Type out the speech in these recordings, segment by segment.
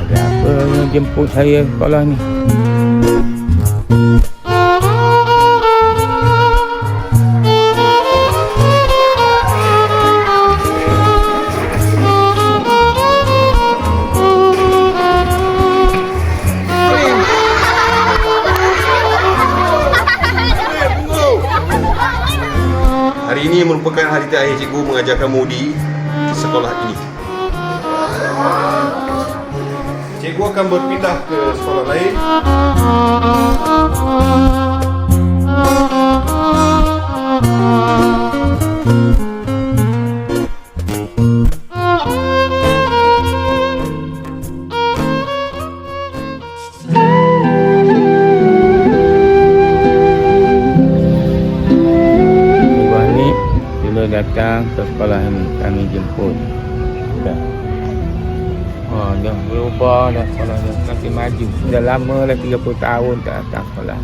Ada apa yang jemput saya sekolah ni? Hari ini merupakan hari terakhir cikgu mengajar kamu di sekolah ini. Cikgu akan berpindah ke sekolah lain. Datang ke sekolah ni Kami jemput. Dah Oh, dah berubah dah sekolah dah. Makin maju. Dah lama lah 30 tahun tak datang sekolah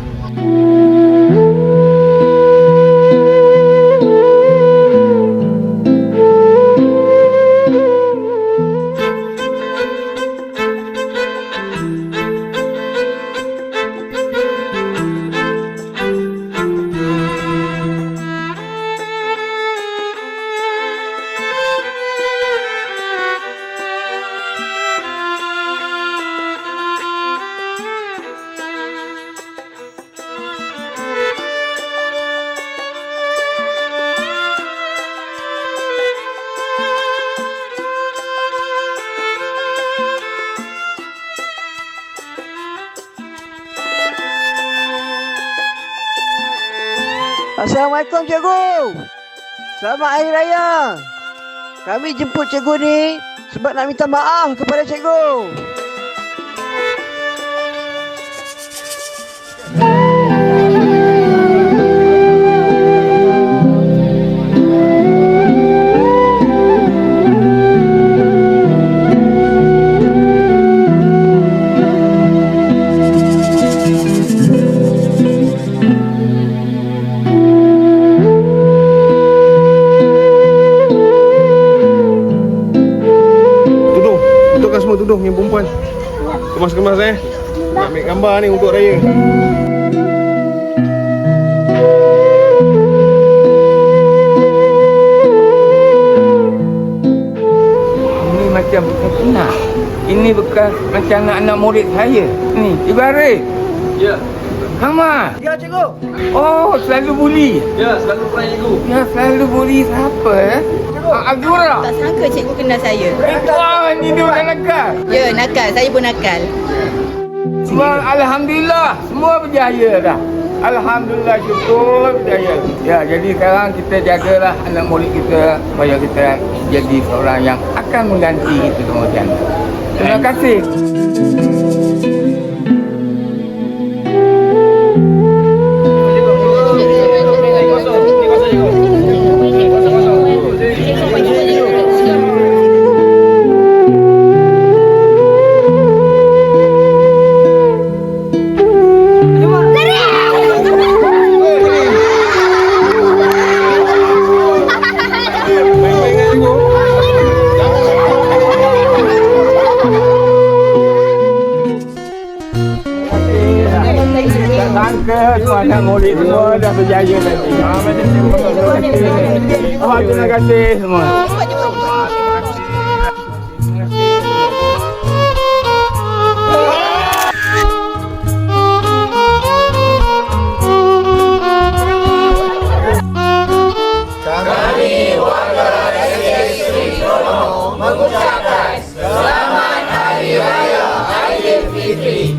Assalamualaikum cikgu. Selamat Hari Raya. Kami jemput cikgu ni sebab nak minta maaf kepada cikgu. Tudung yang perempuan. Kemas-kemas eh. Nak ambil gambar ni untuk raya. Ini macam kena Ini bekas macam anak-anak murid saya Ni, Ibarit Ya, Hama Ya cikgu. Oh, selalu buli ya selalu pernah cikgu. Ya, selalu buli siapa eh? Azura Tak sangka cikgu kenal saya. Wah, ni dia orang nakal Ya, nakal. Saya pun nakal. Semua Alhamdulillah Semua berjaya dah Alhamdulillah syukur berjaya Ya jadi sekarang kita jagalah anak murid kita Supaya kita jadi seorang yang akan mengganti macam mana. Terima kasih semua anak murid semua dah berjaya nanti. Oh, terima kasih semua. Mengucapkan selamat hari raya Aidilfitri.